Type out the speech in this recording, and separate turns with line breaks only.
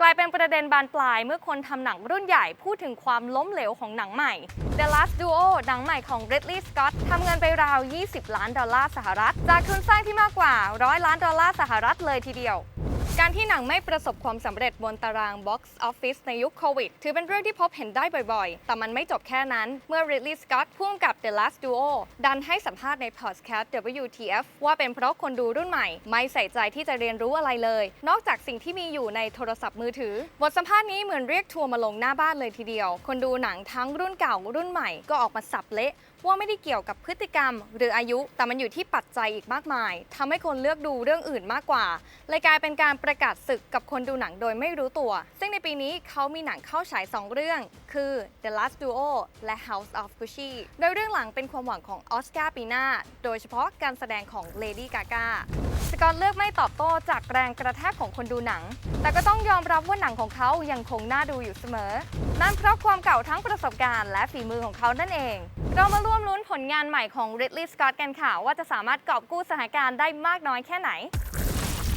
กลายเป็นประเด็นบานปลายเมื่อคนทำหนังรุ่นใหญ่พูดถึงความล้มเหลวของหนังใหม่ The Last Duo หนังใหม่ของ Ridley Scott ทำเงินไปราว 20 ล้านดอลลาร์สหรัฐ จากทุนสร้างที่มากกว่า 100 ล้านดอลลาร์สหรัฐเลยทีเดียว การที่หนังไม่ประสบความสำเร็จบนตาราง Box Office ในยุคโควิด ถือเป็นเรื่องที่พบเห็นได้บ่อยๆ แต่มันไม่จบแค่นั้น เมื่อ Ridley Scott พ่วงกับ The Last Duo ดันให้สัมภาษณ์ใน podcast WTF ว่าเป็นเพราะคนดูรุ่นใหม่ ไม่ใส่ใจที่จะเรียนรู้อะไรเลย นอกจากสิ่งที่มีอยู่ในโทรศัพท์มือถือ บทสัมภาษณ์นี้เหมือนเรียกทัวร์มาลงหน้าบ้านเลยทีเดียว คนดูหนังทั้งรุ่นเก่ารุ่นใหม่ก็ออกมาสับเละว่าไม่ได้เกี่ยวกับพฤติกรรม หรืออายุ แต่มันอยู่ที่ปัจจัยอีกมากมายทำให้คนเลือกดูเรื่องอื่นมากกว่าเลยกลายเป็นการประกาศศึกกับคนดูหนังโดยไม่รู้ตัว ซึ่งในปีนี้เขามีหนังเข้าฉาย 2 เรื่อง คือ The Last Duo และ House of Gucci โดยเรื่องหลังเป็นความหวังของออสการ์ปีหน้า โดยเฉพาะการแสดงของ Lady Gaga สกอตเลือกไม่ตอบโต้จากแรงกระแทกของคนดูหนัง แต่ก็ต้องยอมรับว่าหนังของเขายังคงน่าดูอยู่เสมอ นั่นเพราะความเก่าทั้งประสบการณ์และฝีมือของเขานั่นเอง เรามาร่วมลุ้นผลงานใหม่ของ Ridley Scott กันค่ะ ว่าจะสามารถกอบกู้สถานการณ์ได้มากน้อยแค่ไหน